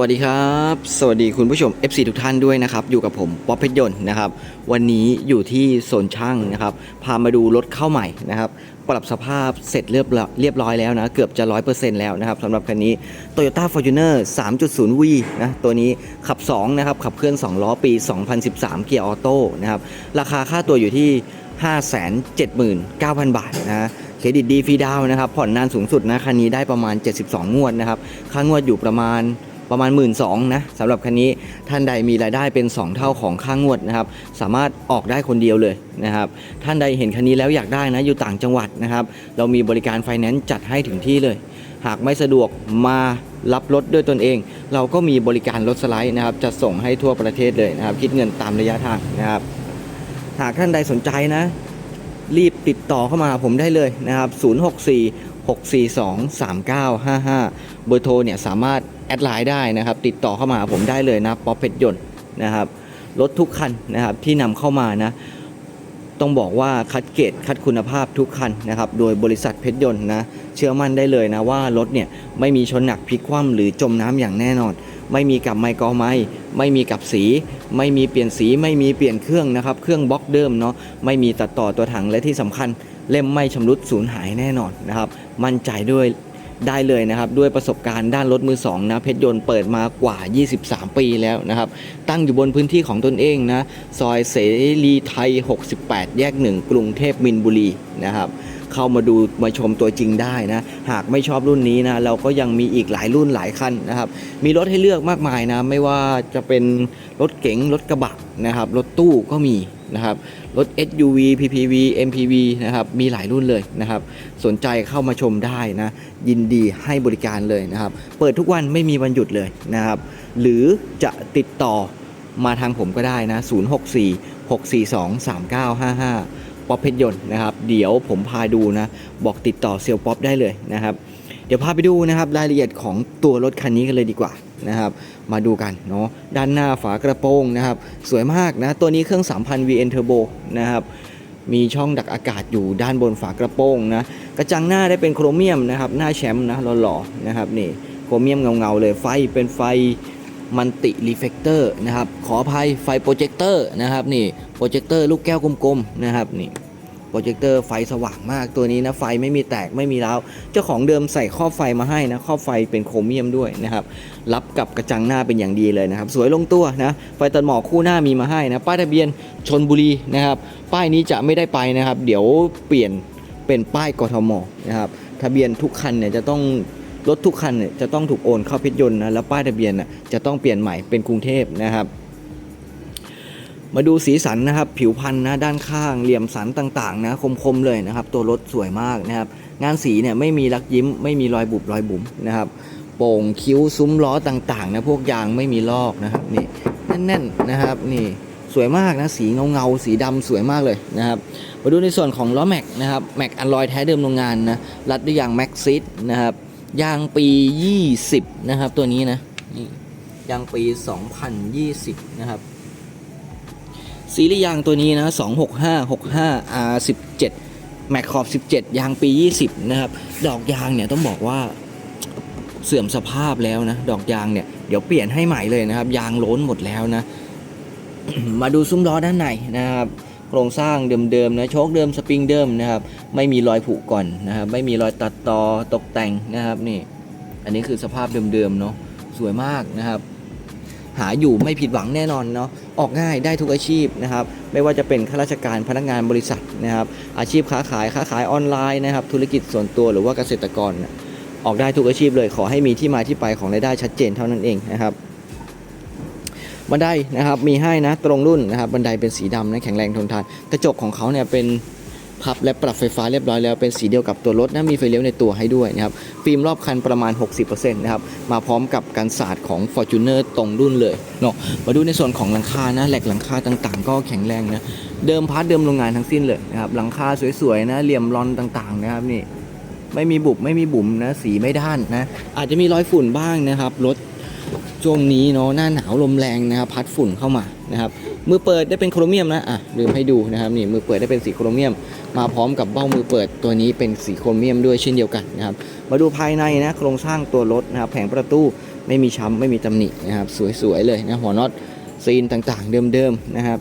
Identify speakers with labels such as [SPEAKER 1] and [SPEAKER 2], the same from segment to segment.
[SPEAKER 1] วัสดีครับ สวัสดีคุณผู้ชม FC ทุกท่านด้วยนะครับ อยู่กับผมป๊อปเพชรยนต์นะครับ วันนี้อยู่ที่โซนช่างนะครับ พามาดูรถเข้าใหม่นะครับ ปรับสภาพเสร็จเรียบร้อยเรียบร้อยแล้วนะ เกือบจะ 100%แล้วนะครับสำหรับคันนี้ Toyota Fortuner 3.0V นะ ตัวนี้ขับ 2 นะครับ ขับเคลื่อน 2 ล้อปี 2013 เกียร์ออโต้นะครับ ราคาค่าตัวอยู่ที่ 579,000 บาทนะเครดิตดีฟรีดาวน์นะครับ ผ่อนนานสูงสุดนะคันนี้ได้ประมาณ 72 งวดนะครับ ค่างวดอยู่ประมาณ ประมาณ 1 2ื่นนะสำหรับคันนี้ท่านใดมีรายได้เป็น 2 เท่าของค่างวดนะครับสามารถออกได้คนเดียวเลยนะครับท่านใดเห็นคันนี้แล้วอยากได้นะอยู่ต่างจังหวัดนะครับเรามีบริการไฟแนนซ์จัดให้ถึงที่เลย หากไม่สะดวกมารับรถด้วยตนเอง เราก็มีบริการรถสไลด์นะครับจะส่งให้ทั่วประเทศเลยนะครับคิดเงินตามระยะทางนะครับหากท่านใดสนใจนะ รีบติดต่อเข้ามาหาผมได้เลยนะครับ 064 642 3955 เบอร์โทรเนี่ยสามารถ แอดไลน์ได้นะครับ ติดต่อเข้ามาผมได้เลยนะป๊อปเพชรยนต์นะครับรถทุกคันนะครับที่นำเข้ามานะ ต้องบอกว่าคัดเกรดคัดคุณภาพทุกคันนะครับ โดยบริษัทเพชรยนต์นะ เชื่อมั่นได้เลยนะว่ารถเนี่ยไม่มีชนหนักพลิกคว่ำหรือจมน้ำอย่างแน่นอน ไม่มีกับไมกอไม้ไม่มีกับสี ไม่มีเปลี่ยนสี ไม่มีเปลี่ยนเครื่องนะครับ เครื่องบล็อกเดิมเนาะไม่มีตัดต่อตัวถังและที่สำคัญ เล่มไม่ชำรุดสูญหายแน่นอนนะครับ มั่นใจด้วย ได้เลยนะครับ ด้วยประสบการณ์ด้านรถมือสองนะเพชรยนต์เปิดมากว่า 23 ปีแล้วนะครับ ตั้งอยู่บนพื้นที่ของตนเองนะ ซอยเสรีไทย 68 แยกหนึ่งกรุงเทพมินบุรีนะครับเข้ามาดูมาชมตัวจริงได้นะ หากไม่ชอบรุ่นนี้นะเราก็ยังมีอีกหลายรุ่นหลายคันนะครับ มีรถให้เลือกมากมายนะ ไม่ว่าจะเป็นรถเก๋งรถกระบะนะครับ รถตู้ก็มี นะครับรถ SUV PPV MPV นะครับมีหลายรุ่นเลยนะครับ สนใจเข้ามาชมได้นะยินดีให้บริการเลยนะครับ เปิดทุกวันไม่มีวันหยุดเลยนะครับ หรือจะติดต่อมาทางผมก็ได้นะ 064 642 3955 ป๊อปเพชรยนต์นะครับ เดี๋ยวผมพาดูนะ บอกติดต่อเซลล์ป๊อปได้เลยนะครับ เดี๋ยวพาไปดูนะครับรายละเอียดของตัวรถคันนี้กันเลยดีกว่า นะครับ มาดูกันเนาะด้านหน้าฝากระโปรงนะครับ สวยมากนะ ตัวนี้เครื่อง 3,000 VN Turbo นะครับมีช่องดักอากาศอยู่ด้านบนฝากระโปรงนะกระจังหน้าได้เป็นโครเมียมนะครับ หน้าแชมป์นะหล่อๆนะครับนี่โครเมียมเงาๆเลยไฟเป็นไฟมันติรีเฟกเตอร์นะครับ ขออภัยไฟโปรเจคเตอร์นะครับนี่โปรเจคเตอร์ลูกแก้วกลมๆนะครับนี่ โปรเจคเตอร์ไฟสว่างมากตัวนี้นะไฟไม่มีแตกไม่มีร้าวเจ้าของเดิมใส่ครอบไฟมาให้นะครอบไฟเป็นโครเมียมด้วยนะครับรับกับกระจังหน้าเป็นอย่างดีเลยนะครับสวยลงตัวนะไฟตัดหมอกคู่หน้ามีมาให้นะป้ายทะเบียนชนบุรีนะครับป้ายนี้จะไม่ได้ไปนะครับ เดี๋ยวเปลี่ยนเป็นป้ายกทมนะครับทะเบียนทุกคันเนี่ยจะต้องรถทุกคันเนี่ยจะต้องถูกโอนเข้าเพชรยนต์นะแล้วป้ายทะเบียนน่ะจะต้องเปลี่ยนใหม่เป็นกรุงเทพนะครับ มาดูสีสันนะครับ ผิวพันธุ์นะด้านข้างเหลี่ยมสันต่างๆนะคมๆเลยนะครับ ตัวรถสวยมากนะครับ งานสีเนี่ยไม่มีรักยิ้ม ไม่มีรอยบุบรอยบุ๋มนะครับโป่งคิ้วซุ้มล้อต่างๆนะพวกยางไม่มีลอกนะครับนี่แน่นๆนะครับนี่สวยมากนะสีเงาๆสีดำสวยมากเลยนะครับมาดูในส่วนของล้อแม็กนะครับแม็กอันลอยแท้เดิมโรงงานนะรัดด้วยยางแม็กซิสนะครับยางปี 20 นะครับตัวนี้นะนี่ยางปี 2020 นะครับ ซีรีส์ยางตัวนี้นะ 265 65 R17 แม็กขอบ 17 ยางปี 20 นะครับ ดอกยางเนี่ยต้องบอกว่าเสื่อมสภาพแล้วนะ ดอกยางเนี่ยเดี๋ยวเปลี่ยนให้ใหม่เลยนะครับ ยางล้นหมดแล้วนะ มาดูซุ้มล้อด้านในนะครับโครงสร้างเดิมๆนะโชคเดิมสปริงเดิมนะครับ ไม่มีรอยผุก่อนนะครับไม่มีรอยตัดต่อตกแต่งนะครับนี่ อันนี้คือสภาพเดิมๆเนาะสวยมากนะครับ หาอยู่ไม่ผิดหวังแน่นอนเนาะ ออกง่ายได้ทุกอาชีพนะครับ ไม่ว่าจะเป็นข้าราชการพนักงานบริษัทนะครับ อาชีพค้าขายค้าขายออนไลน์นะครับ ธุรกิจส่วนตัวหรือว่าเกษตรกร ออกได้ทุกอาชีพเลยขอให้มีที่มาที่ไปของรายได้ชัดเจนเท่านั้นเองนะครับบันไดนะครับมีให้นะตรงรุ่นนะครับบันไดเป็นสีดำนะแข็งแรงทนทาน กระจกของเขาเนี่ยเป็น พับและปรับไฟฟ้าเรียบร้อยแล้วเป็นสีเดียวกับตัวรถนะมีไฟเลี้ยวในตัวให้ด้วยนะครับฟิล์มรอบคันประมาณ 60%นะครับมาพร้อมกับการสาดของ Fortuner ตรงรุ่นเลยเนาะมาดูในส่วนของหลังคานะแหลกหลังคาต่างๆ ก็แข็งแรงนะเดิมพาร์ทเดิมโรงงานทั้งสิ้นเลยนะครับหลังคาสวยๆนะเหลี่ยมรอนต่างๆนะครับนี่ไม่มีบุบไม่มีบุ๋มนะสีไม่ด้านนะอาจจะมีรอยฝุ่นบ้างนะครับรถ ช่วงนี้เนาะหน้าหนาวลมแรงนะครับพัดฝุ่นเข้ามานะครับมือเปิดได้เป็นโครเมียมนะอะลืมให้ดูนะครับนี่มือเปิดได้เป็นสีโครเมียม มาพร้อมกับเบ้ามือเปิดตัวนี้เป็นสีโครเมียมด้วยเช่นเดียวกันนะครับมาดูภายในนะโครงสร้างตัวรถนะครับแผงประตูไม่มีช้ำไม่มีตำหนินะครับสวยๆเลยนะหัวน็อตซีนต่างๆ เดิมๆนะครับ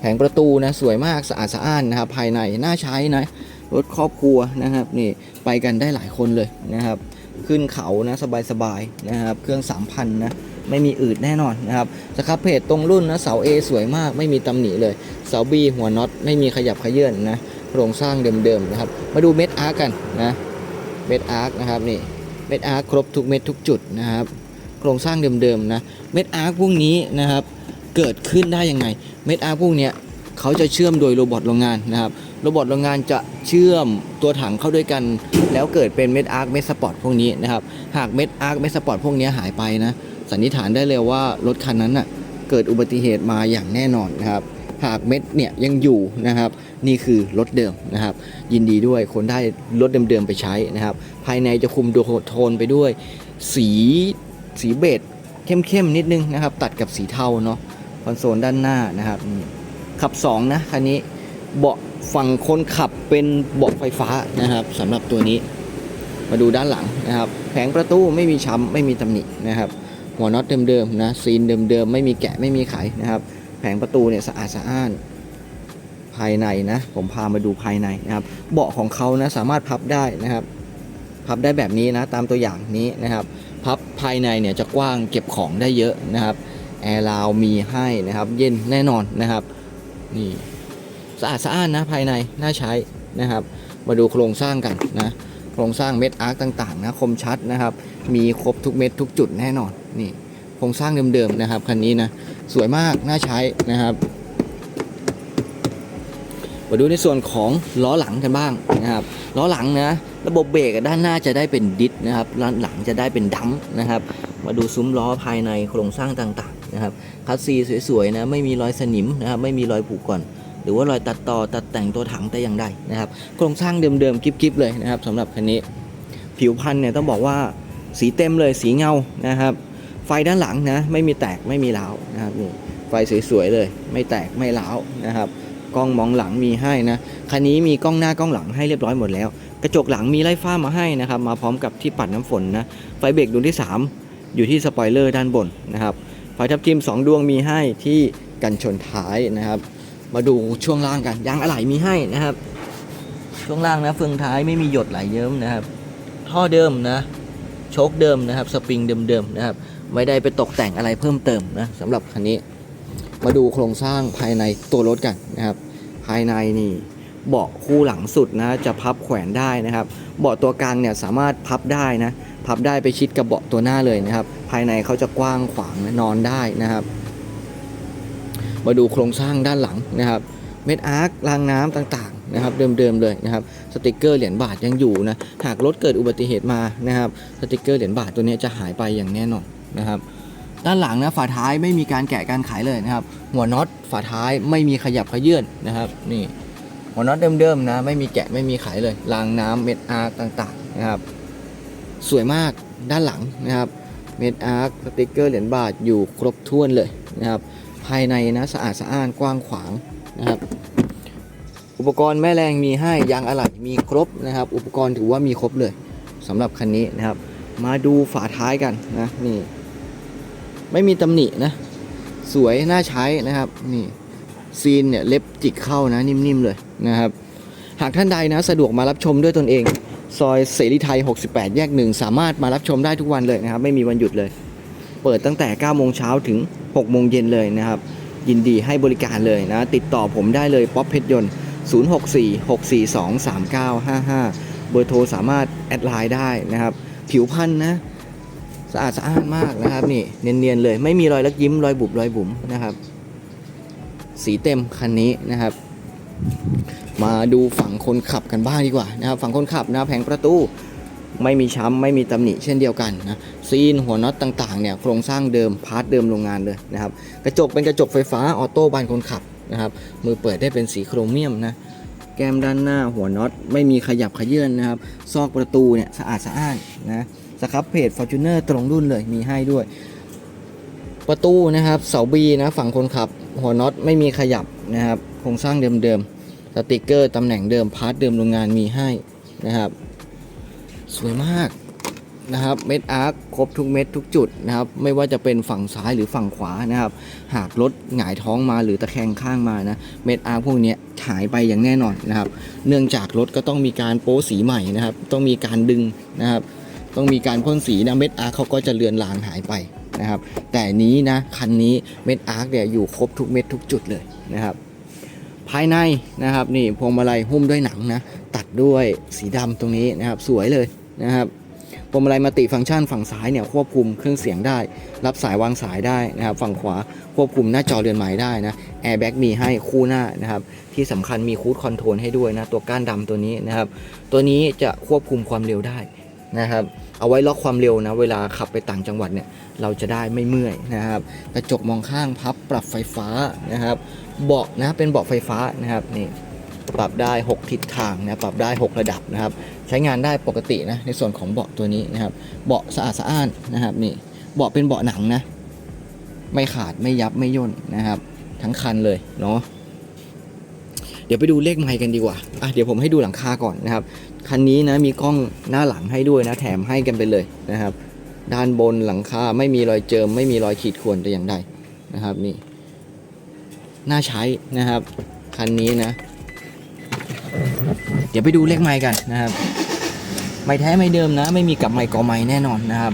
[SPEAKER 1] แผงประตูนะสวยมากสะอาดสะอ้านนะครับภายในน่าใช้นะรถครอบครัวนะครับนี่ไปกันได้หลายคนเลยนะครับ ขึ้นเขานะสบายๆนะครับ เครื่อง 3,000 นะ ไม่มีอืดแน่นอนนะครับสครับเพจตรงรุ่นนะเสา A สวยมากไม่มีตำหนิเลย เสา B หัวน็อตไม่มีขยับขยื่นนะโครงสร้างเดิมๆนะครับ มาดูเม็ดอาร์กันนะเม็ดอาร์กนะครับนี่เม็ดอาร์กครบทุกเม็ดทุกจุดนะครับ โครงสร้างเดิมๆนะเม็ดอาร์กพวกนี้นะครับเกิดขึ้นได้ยังไง เม็ดอาร์กพวกเนี้ยเขาจะเชื่อมโดยโรบอทโรงงานนะครับ โรบอทโรงงานจะเชื่อมตัวถังเข้าด้วยกัน แล้วเกิดเป็นเม็ดอาร์คเม็ดสปอร์ตพวกนี้นะครับ หากเม็ดอาร์คเม็ดสปอร์ตพวกนี้หายไปนะ สันนิษฐานได้เลยว่ารถคันนั้นน่ะเกิดอุบัติเหตุมาอย่างแน่นอนนะครับ หากเม็ดเนี่ยยังอยู่นะครับ นี่คือรถเดิมนะครับ ยินดีด้วยคนได้รถเดิมๆไปใช้นะครับ ภายในจะคุมดูโทนไปด้วย สีสีเบจเข้มๆนิดนึงนะครับ ตัดกับสีเทาเนาะคอนโซลด้านหน้านะครับขับ 2 นะคันนี้เบาะ ฝั่งคนขับเป็นเบาะไฟฟ้านะครับสำหรับตัวนี้ มาดูด้านหลังนะครับ แผงประตูไม่มีช้ำไม่มีตำหนินะครับ หัวน็อตเดิมๆนะซีนเดิมๆไม่มีแกะไม่มีไขนะครับ แผงประตูเนี่ยสะอาดสะอ้านภายในนะ ผมพามาดูภายในนะครับ เบาะของเขานะสามารถพับได้นะครับ พับได้แบบนี้นะตามตัวอย่างนี้นะครับ พับภายในเนี่ยจะกว้างเก็บของได้เยอะนะครับแอร์ราวมีให้นะครับ เย็นแน่นอนนะครับ นี่ สะอาดสะอ้านนะภายในน่าใช้นะครับ มาดูโครงสร้างกันนะโครงสร้างเม็ดอาร์คต่างๆนะคมชัดนะครับ มีครบทุกเม็ดทุกจุดแน่นอนนี่โครงสร้างเดิมๆนะครับคันนี้นะสวยมากน่าใช้นะครับ มาดูในส่วนของล้อหลังกันบ้างนะครับล้อหลังนะระบบเบรกด้านหน้าจะได้เป็นดิสนะครับด้านหลังจะได้เป็นดัมนะครับ มาดูซุ้มล้อภายในโครงสร้างต่างๆนะครับคัสซีสวยๆนะไม่มีรอยสนิมนะครับไม่มีรอยผุก่อน หรือว่ารอยตัดต่อตัดแต่งตัวถังแต่อย่างใดนะครับ โครงสร้างเดิมๆกิ๊บๆเลยนะครับสำหรับคันนี้ ผิวพันธุ์เนี่ยต้องบอกว่าสีเต็มเลยสีเงานะครับ ไฟด้านหลังนะไม่มีแตกไม่มีร้าวนะครับนี่ไฟสวยๆเลย ไม่แตกไม่ร้าวนะครับกล้องมองหลังมีให้นะคันนี้มีกล้องหน้ากล้องหลังให้เรียบร้อยหมดแล้ว กระจกหลังมีไล่ฟ้ามาให้นะครับมาพร้อมกับที่ปัดน้ำฝนนะไฟเบรกดวงที่ 3 อยู่ที่สปอยเลอร์ด้านบนนะครับไฟทับทิม2ดวงมีให้ที่กันชนท้ายนะครับ มาดูช่วงล่างกันยางอะไหล่มีให้นะครับ ช่วงล่างนะเฟืองท้ายไม่มีหยดไหลเยิ้มนะครับท่อเดิมนะโชคเดิมนะครับสปริงเดิมๆนะครับ ไม่ได้ไปตกแต่งอะไรเพิ่มเติมนะสำหรับคันนี้ มาดูโครงสร้างภายในตัวรถกันนะครับ ภายในนี่เบาะคู่หลังสุดนะจะพับแขวนได้นะครับ เบาะตัวกลางเนี่ยสามารถพับได้นะ พับได้ไปชิดกับเบาะตัวหน้าเลยนะครับ ภายในเขาจะกว้างขวางนะนอนได้นะครับ มาดูโครงสร้างด้านหลังนะครับเม็ดอาร์ครางน้ำต่างๆนะครับเดิมๆเลยนะครับสติกเกอร์เหรียญบาทยังอยู่นะหากรถเกิดอุบัติเหตุมานะครับสติกเกอร์เหรียญบาทตัวนี้จะหายไปอย่างแน่นอนนะครับด้านหลังนะฝาท้ายไม่มีการแกะการขายเลยนะครับหัวน็อตฝาท้ายไม่มีขยับขยื่นนะครับนี่หัวน็อตเดิมๆนะไม่มีแกะไม่มีขายเลยรางน้ำเม็ดอาร์คต่างๆนะครับสวยมากด้านหลังนะครับเม็ดอาร์คสติกเกอร์เหรียญบาทอยู่ครบถ้วนเลยนะครับ ภายในนะสะอาดสะอ้านกว้างขวางนะครับ อุปกรณ์แม่แรงมีให้ยางอะไหล่มีครบนะครับ อุปกรณ์ถือว่ามีครบเลยสำหรับคันนี้นะครับ มาดูฝาท้ายกันนะนี่ ไม่มีตำหนินะสวยน่าใช้นะครับนี่ซีนเนี่ยเล็บจิกเข้านะนิ่มๆเลยนะครับ หากท่านใดนะสะดวกมารับชมด้วยตนเอง ซอยเสรีไทย 68 แยกหนึ่งสามารถมารับชมได้ทุกวันเลยนะครับ ไม่มีวันหยุดเลย เปิดตั้งแต่ 9 โมงเช้าถึง 6โมงเย็นเลยนะครับ ยินดีให้บริการเลยนะ ติดต่อผมได้เลยป๊อปเพชรยนต์ 064 642 3955 เบอร์โทรสามารถแอดไลน์ได้นะครับ ผิวพันธ์นะ สะอาดสะอ้านมากนะครับนี่เนียนๆเลยไม่มีรอยลักยิ้มรอยบุบรอยบุ๋มนะครับ สีเต็มคันนี้นะครับมาดูฝั่งคนขับกันบ้างดีกว่านะครับฝั่งคนขับนะแผงประตู ไม่มีช้ำไม่มีตำหนิเช่นเดียวกันนะซีนหัวน็อตต่างๆเนี่ยโครงสร้างเดิมพาร์ทเดิมโรงงานเลยนะครับกระจกเป็นกระจกไฟฟ้าออโต้บานคนขับนะครับมือเปิดได้เป็นสีโครเมียมนะแก้มด้านหน้าหัวน็อตไม่มีขยับขยื่นนะครับซอกประตูเนี่ยสะอาดสะอ้านนะสครับเพจ Fortuner ตรงรุ่นเลยมีให้ด้วย ประตูนะครับเสาบีนะฝั่งคนขับ หัวน็อตไม่มีขยับนะครับโครงสร้างเดิมๆสติกเกอร์ตำแหน่งเดิมพาร์ทเดิมโรงงานมีให้นะครับ สวยมากนะครับเม็ดอาร์คครบทุกเม็ดทุกจุดนะครับไม่ว่าจะเป็นฝั่งซ้ายหรือฝั่งขวานะครับหากรถหงายท้องมาหรือตะแคงข้างมานะเม็ดอาร์คพวกนี้หายไปอย่างแน่นอนนะครับ เนื่องจากรถก็ต้องมีการโป้สีใหม่นะครับ ต้องมีการดึงนะครับต้องมีการพ่นสีนะเม็ดอาร์คเขาก็จะเลือนลางหายไปนะครับ แต่นี้นะคันนี้เม็ดอาร์คเนี่ยอยู่ครบทุกเม็ดทุกจุดเลยนะครับ ภายในนะครับนี่พวงมาลัยหุ้มด้วยหนังนะตัดด้วยสีดำตรงนี้นะครับสวยเลย นะครับพวงมาลัยมัลติฟังก์ชันฝั่งซ้ายเนี่ยควบคุมเครื่องเสียงได้ รับสายวางสายได้นะครับ ฝั่งขวาควบคุมหน้าจอเรือนหมายได้นะแอร์แบ็กมีให้คู่หน้านะครับที่สำคัญมีคูดคอนโทรลให้ด้วยนะตัวก้านดำตัวนี้นะครับ ตัวนี้จะควบคุมความเร็วได้นะครับ เอาไว้ล็อกความเร็วนะเวลาขับไปต่างจังหวัดเนี่ยเราจะได้ไม่เมื่อยนะครับกระจกมองข้างพับปรับไฟฟ้านะครับ เบาะนะเป็นเบาะไฟฟ้านะครับนี่ ปรับได้ 6 ทิศทางนะปรับได้ 6 ระดับนะครับ ใช้งานได้ปกตินะในส่วนของเบาะตัวนี้นะครับ เบาะสะอาดสะอ้านนะครับนี่เบาะเป็นเบาะหนังนะไม่ขาดไม่ยับไม่ย่นนะครับ ทั้งคันเลยเนาะเดี๋ยวไปดูเลขไมค์กันดีกว่าอะเดี๋ยวผมให้ดูหลังคาก่อนนะครับคันนี้นะมีกล้องหน้าหลังให้ด้วยนะ แถมให้กันไปเลยนะครับ ด้านบนหลังคาไม่มีรอยเจิม ไม่มีรอยขีดข่วนแต่อย่างใดนะครับนี่น่าใช้นะครับ คันนี้นะ เดี๋ยวไปดูเลขไม้กันนะครับไม้แท้ไม่เดิมนะ ไม่มีกับไม้กอไม้แน่นอนนะครับ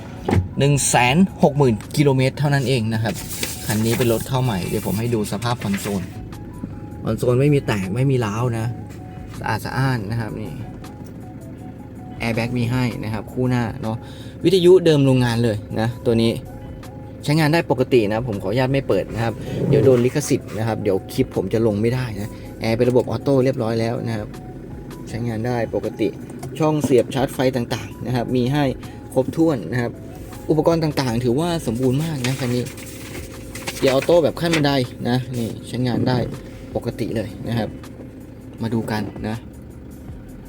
[SPEAKER 1] 1นึ่งแสนหกหมื่นกิโลเมตรเท่านั้นเองนะครับคันนี้เป็นรถเข้าใหม่ เดี๋ยวผมให้ดูสภาพคอนโซลคอนโซลไม่มีแตกไม่มีร้าวนะสะอาดสะอ้านนะครับนี่แอร์แบ็กมีให้นะครับ คู่หน้าเนาะวิทยุเดิมโรงงานเลยนะ ตัวนี้ใช้งานได้ปกตินะ ผมขออนุญาตไม่เปิดนะครับ เดี๋ยวโดนลิขสิทธิ์นะครับ เดี๋ยวคลิปผมจะลงไม่ได้นะ แอร์เป็นระบบออโต้เรียบร้อยแล้วนะครับ ใช้งานได้ปกติช่องเสียบชาร์จไฟต่างๆนะครับ มีให้ครบถ้วนนะครับ อุปกรณ์ต่างๆ ถือว่าสมบูรณ์มากนะคันนี้เกียร์ออโต้แบบขั้นบันไดนะนี่ใช้งานได้ปกติเลยนะครับ มาดูกันนะ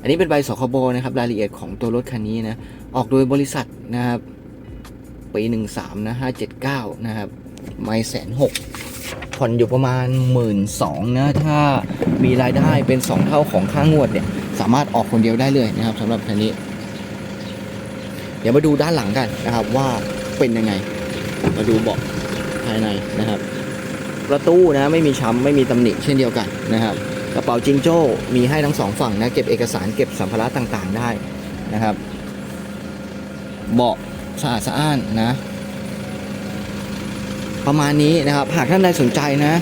[SPEAKER 1] อันนี้เป็นใบสคบนะครับรายละเอียดของตัวรถคันนี้นะออกโดยบริษัทนะครับปีหนึ่งสามนะห้าเจ็ดเก้านะครับ ไม่แสนหก ผ่อนอยู่ประมาณหมื่นสองนะ ถ้ามีรายได้เป็น 2 เท่าของค่างวดเนี่ย สามารถออกคนเดียวได้เลยนะครับสำหรับคันนี้ เดี๋ยวมาดูด้านหลังกันนะครับว่าเป็นยังไง มาดูเบาะภายในนะครับ ประตูนะไม่มีช้ำไม่มีตำหนิเช่นเดียวกันนะครับ กระเป๋าจิงโจ้มีให้ทั้งสองฝั่งนะเก็บเอกสารเก็บสัมภาระต่างๆได้นะครับ เบาะสะอาดสะอ้านนะ ประมาณนี้นะครับ หากท่านใดสนใจนะ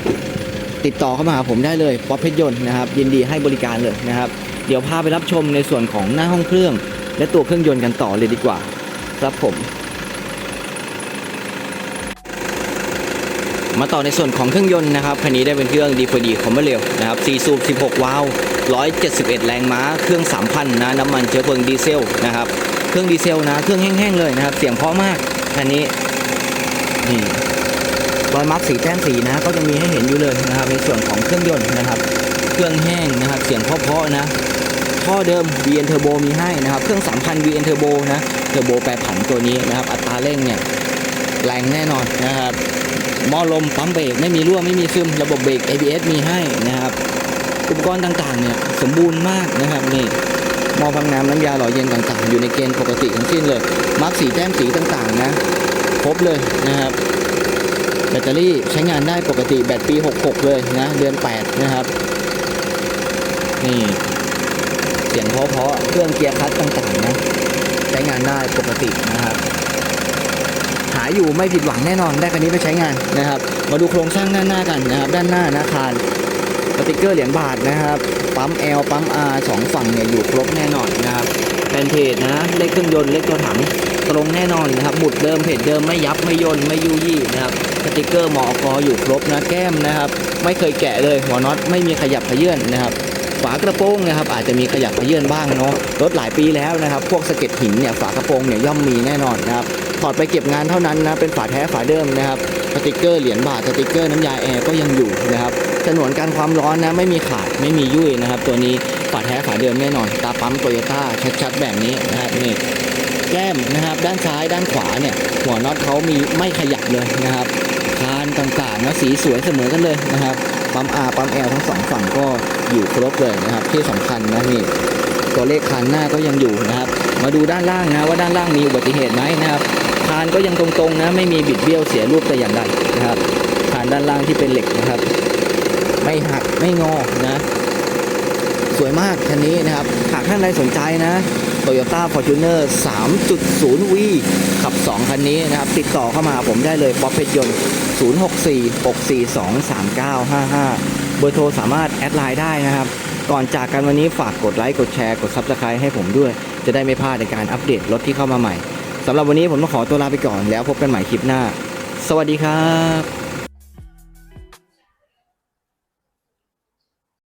[SPEAKER 1] ติดต่อเข้ามาหาผมได้เลยป๊อปเพชรยนต์นะครับ ยินดีให้บริการเลยนะครับ เดี๋ยวพาไปรับชมในส่วนของหน้าห้องเครื่อง และตัวเครื่องยนต์กันต่อเลยดีกว่า ครับผม มาต่อในส่วนของเครื่องยนต์นะครับคันนี้ได้เป็นเครื่อง D4D คอมเบอร์เรลนะครับ4สูบ16 วาล์ว171 แรงม้า เครื่อง 3,000 นะ น้ำมันเชื้อเพลิงดีเซลนะครับ เครื่องดีเซลนะ เครื่องแห้งๆเลยนะครับ เสียงเพราะมากคันนี้นี่ รอยมาร์กสีแต้มสีนะก็จะมีให้เห็นอยู่เลยนะครับ ในส่วนของเครื่องยนต์นะครับ เครื่องแห้งนะครับ เสียงเพาะๆนะท่อเดิม VN Turbo มีให้นะครับ เครื่อง 3,000 VN Turbo นะเทอร์โบแปรผันตัวนี้นะครับ อัตราเร่งเนี่ยแรงแน่นอนนะครับหม้อลมปั๊มเบรกไม่มีรั่วไม่มีซึมระบบเบรก ABS มีให้นะครับอุปกรณ์ต่างๆเนี่ยสมบูรณ์มากนะครับนี่หม้อพักน้ำน้ำยาหล่อเย็นต่างๆ อยู่ในเกณฑ์ปกติทั้งสิ้นเลยมาร์กสีแต้มสีต่างๆนะครบเลยนะครับ ตเตอรี่ใช้งานได้ปกติแบตปี 66 เลยนะ เดือน 8 นะครับ นี่ เสียงเพราะๆเครื่องเกียร์คลัตช์ต่างๆนะ ใช้งานได้ปกตินะครับหาอยู่ไม่ผิดหวังแน่นอนได้คันนี้ไปใช้งานนะครับ มาดูโครงสร้างด้านหน้ากันนะครับ ด้านหน้านะคารสติกเกอร์เหรียญบาทนะครับปั๊ม L ปั๊ม R สองฝั่งเนี่ยอยู่ครบแน่นอนนะครับแผ่นเพจนะเลขเครื่องยนต์เลขตัวถังตรงแน่นอนนะครับหมุดเดิมเพจเดิมไม่ยับไม่ย่นไม่ยุยี่นะครับ สติกเกอร์หมอกออยู่ครบนะแก้มนะครับ ไม่เคยแกะเลยหัวน็อตไม่มีขยับขยื่นนะครับฝากระโปรงนะครับอาจจะมีขยับขยื่นบ้างเนาะรถหลายปีแล้วนะครับ พวกสะเก็ดหินเนี่ยฝากระโปรงเนี่ยย่อมมีแน่นอนนะครับถอดไปเก็บงานเท่านั้นนะเป็นฝาแท้ฝาเดิมนะครับสติกเกอร์เหรียญบาทสติกเกอร์น้ำยาแอร์ก็ยังอยู่นะครับฉนวนการความร้อนนะไม่มีขาดไม่มียุ่ยนะครับ ตัวนี้ฝาแท้ฝาเดิมแน่นอน ตาปั๊มโตโยต้าชัดๆแบบนี้นะครับนี่แก้มนะครับด้านซ้ายด้านขวาเนี่ยหัวน็อตเขามีไม่ขยับเลยนะครับ คานต่างๆนะสีสวยเสมอกันเลยนะครับปั๊ม R ปั๊ม L ทั้งสองฝั่งก็อยู่ครบเลยนะครับ ที่สำคัญนะนี่ตัวเลขคานหน้าก็ยังอยู่นะครับ มาดูด้านล่างนะว่าด้านล่างมีอุบัติเหตุไหมนะครับคานก็ยังตรงๆนะไม่มีบิดเบี้ยวเสียรูปแต่อย่างใดนะครับคานด้านล่างที่เป็นเหล็กนะครับ ไม่หักไม่งอนะ วยมากคันนี้นะครับ หากท่านใดสนใจนะ Toyota Fortuner 3.0V ขับ 2 คันนี้นะครับ ติดต่อเข้ามาผมได้เลยป๊อปเพชรยนต์ 0646423955 เบอร์โทรสามารถแอดไลน์ได้นะครับ ก่อนจากกันวันนี้ฝากกดไลค์กดแชร์กด Subscribe ให้ผมด้วย จะได้ไม่พลาดในการอัปเดตรถที่เข้ามาใหม่สำหรับวันนี้ผมต้องขอตัวลาไปก่อนแล้วพบกันใหม่คลิปหน้า สวัสดีครับ